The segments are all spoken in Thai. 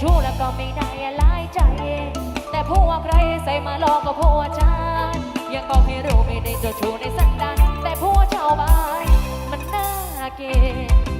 ชู้แล้วก็ไม่ได้อะไรใจ แต่พวกใครใส่มาลอกก็พวกจานยังก็กให้รู้ไม่ได้จะชู้ในสันดานแต่พวกชาวบ้านมันน่าเกลียด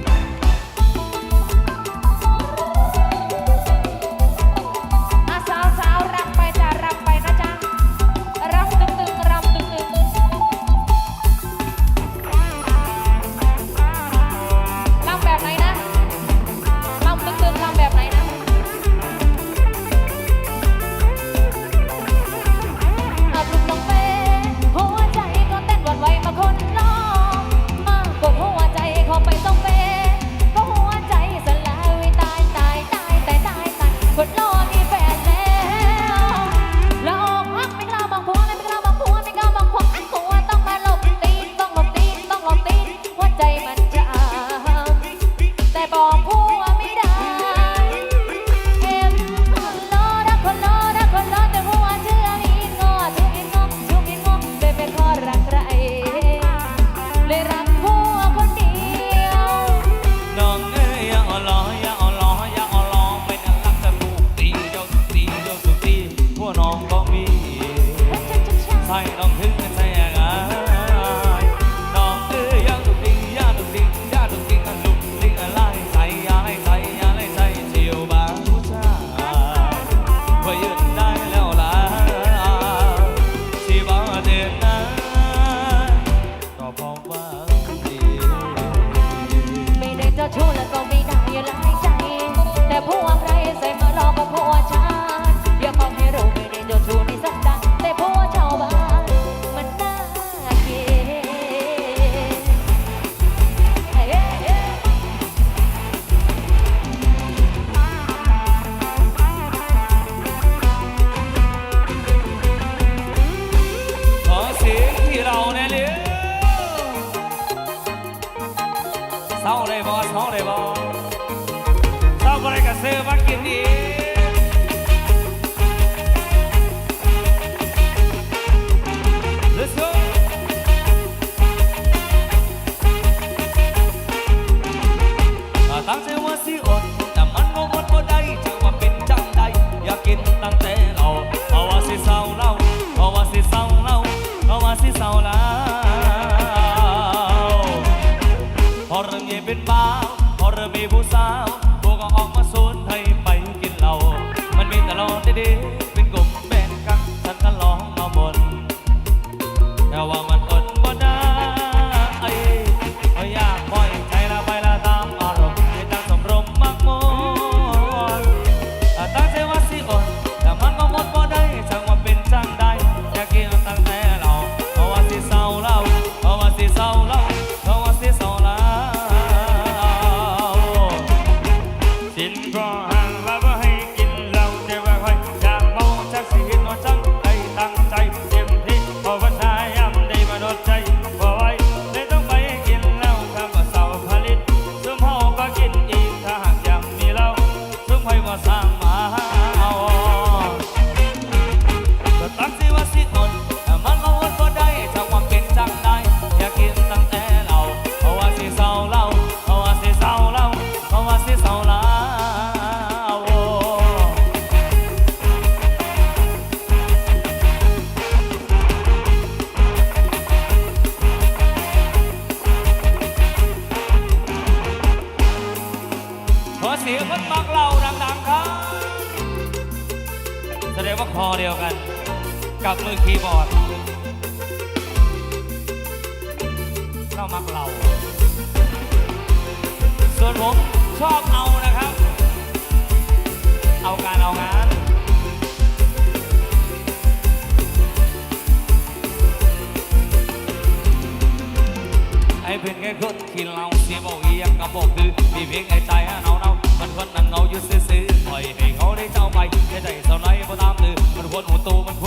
มือคีย์บอร์ด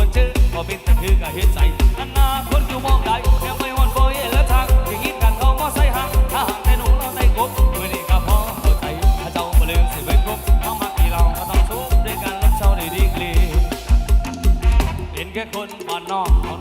นชื่อพอเป็นตะคือก็เห็นใส่นานาคนอยู่มองไกลแนวไม่อ่อนโบยและทางอย่างนี้กันเขาบ่ใส่หักถ้าหากในหนูเราในกบมื้อนี้ก็พอเข้าใจถ้าเจ้าบ่ลืมสิเบิ่งกบเฮามากี่เราก็ต้องสู้ด้วยกันรักเจ้าได้ดีกลีเป็นแค่คนบ้านนอกเท่า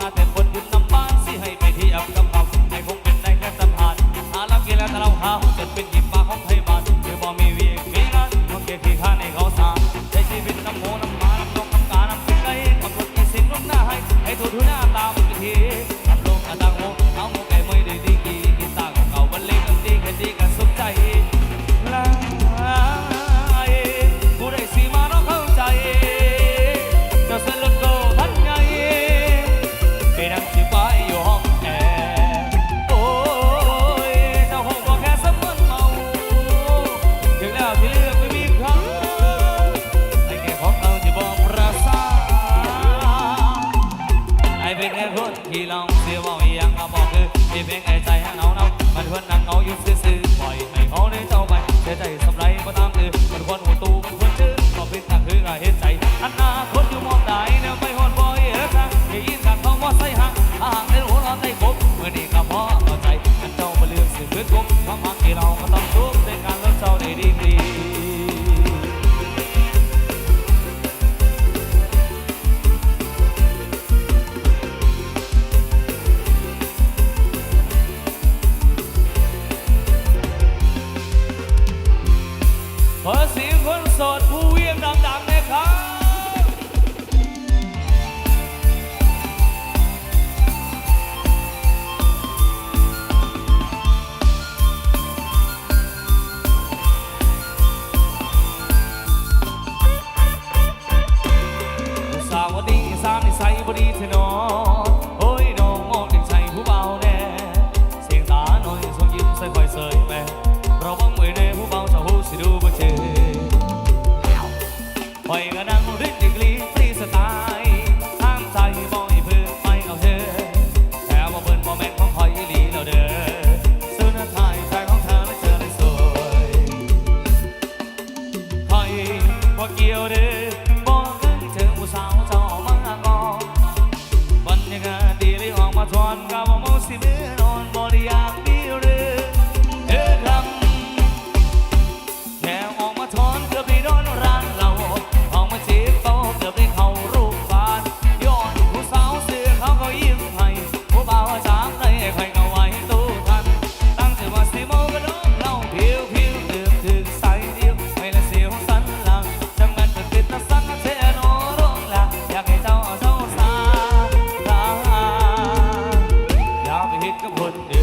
กับคนอื่น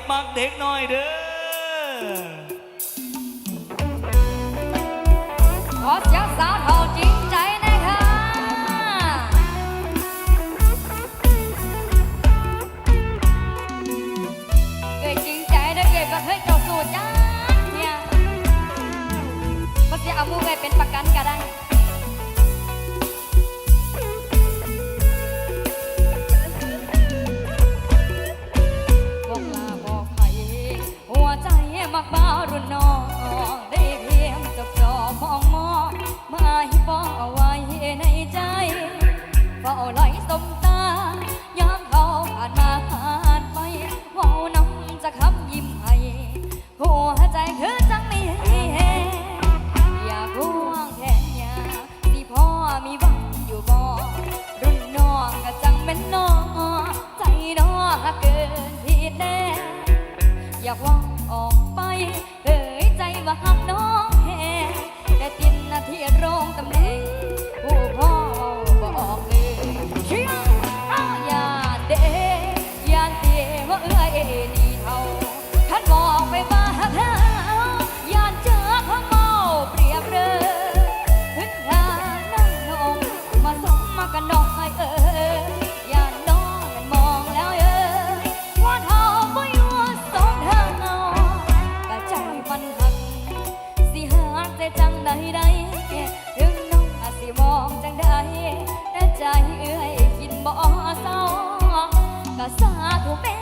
ากมักเด็กน้อยเด้อขอเสียงสาวเท่าจริงใจนะคะเกิดจริงใจนะเก็บกระเทศเจ้สู่จ้าเนี่ยภาษีอามูเกิดเป็นประกันก็ได้ อกบ่ารุ่นน้องได้เพียงจบจอมองมองมาให้ฟ้องเอาไว้ในใจเฝ้าไหลสมตายามเขาผ่านมาผ่านไปเฝ้าน้ำจะคำยิ้มให้หัวใจคือจังไม่แหงอยากห่วงแขนยาที่พ่อมีหวังอยู่บ่รุ่นน้องก็จังเป็นน้องใจน้องเกินที่แน่อยากว่อง ออกไปเอ่ยใจว่าหักน้องแห่แต่ตินนาทีโรองตำแหน่งผู้พ่อบอกเลยเชียงอาญาเดยานเตียว่าเอ้ยนี่เท่าท่านบอกไปว่าเธอ Sợ 办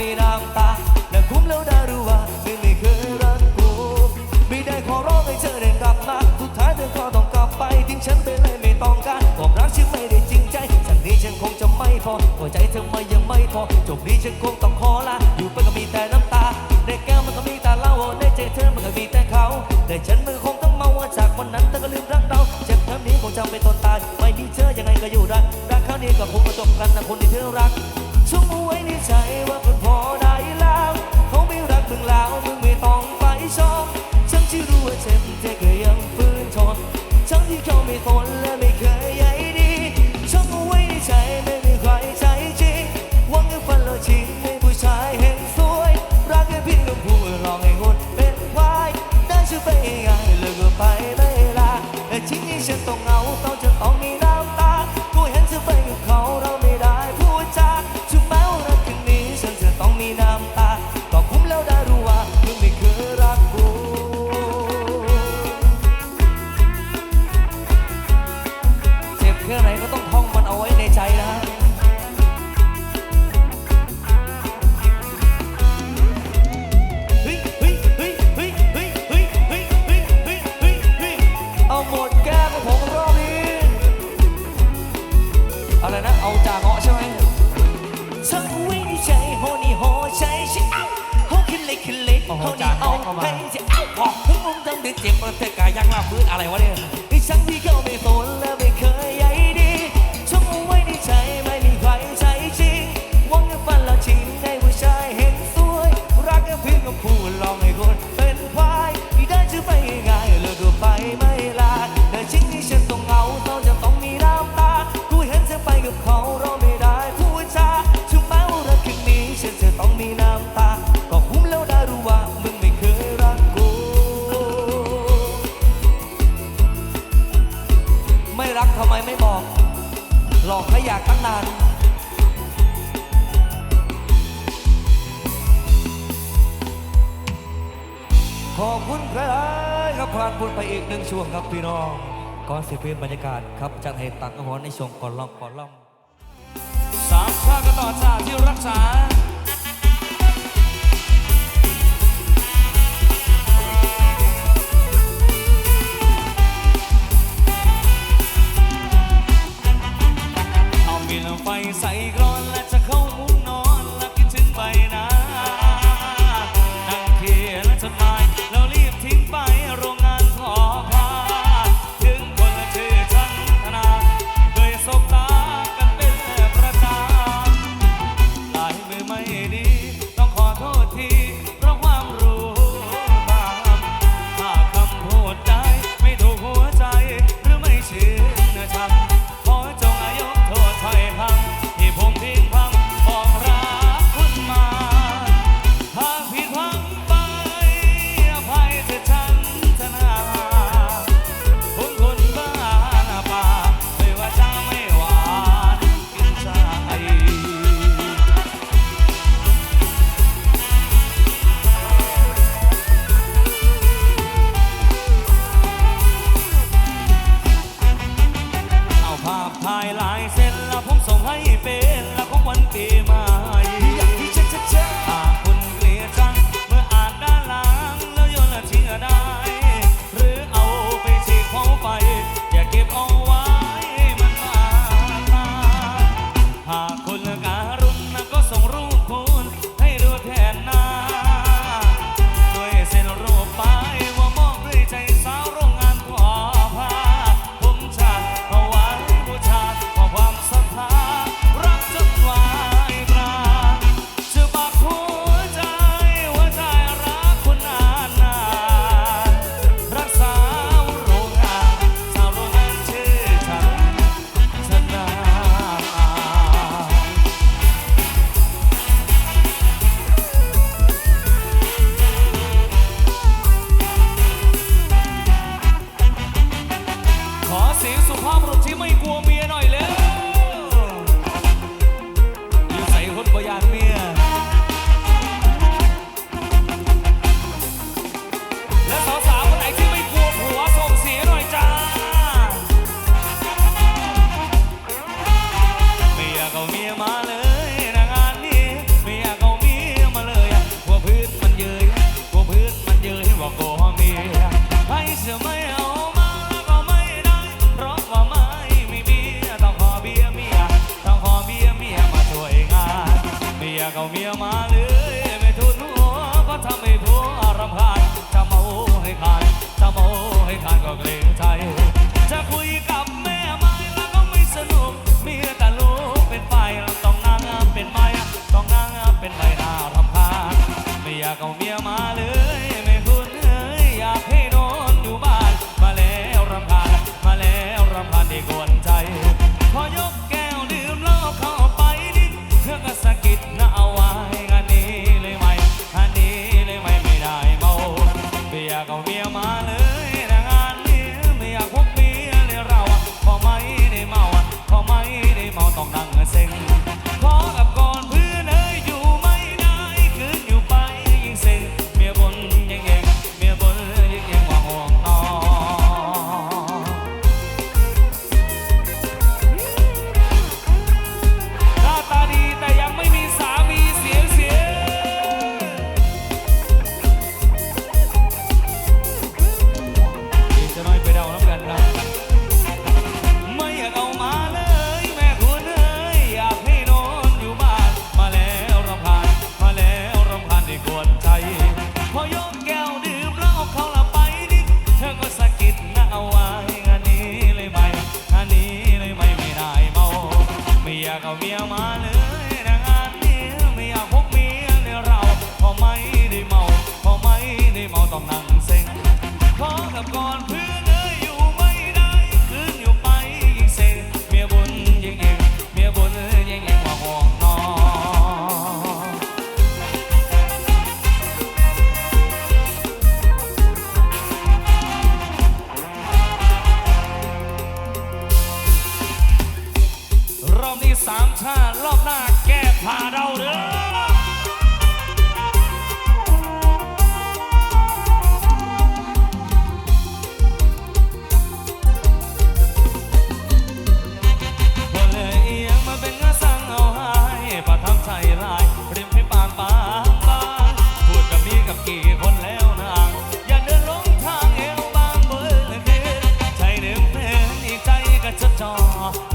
มีน้ำตานั่งคุ้มแล้วได้รู้ว่าไม่เคยรักกูไม่ได้ขอร้องให้เธอได้กลับมาทุกท้ายเธอก็ต้องกลับไปทิ้งฉันไปเลยไม่ต้องการความรักฉันไม่ได้จริงใจจากนี้ฉันคงจะไม่พอหัวใจเธอมายังไม่พอจบนี้ฉันคงต้องขอลาอยู่ไปก็มีแต่น้ำตาในแก้วมันก็มีแต่เล่าในใจเธอมันก็มีแต่เขาแต่ฉันมือคงต้องเมาจากวันนั้นเธอก็ลืมรักเราเจ็บครั้งนี้คงจำเป็นตนตายไม่มีเธอยังไงก็อยู่ได้รักครั้งนี้ก็คงจะจบกันนะคน เอาให้เอ้าออกทั้งมุมทั้งเด็ดเจ็บประเทศกายยังลาพื้นอะไรวะเนี่ยไอ้ฉันที่เขาไม่สน ขอบคุณครับครับผ่านพ้นไปอีกหนึ่งช่วงครับพี่น้องก่อนสิเปลี่ยนบรรยากาศครับจัดให้ตักกระหอนในช่วงก่อนล่องก่อนล่องสามชาติกันต่อชาติที่รักษาเอามีลไฟใส่กร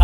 จ่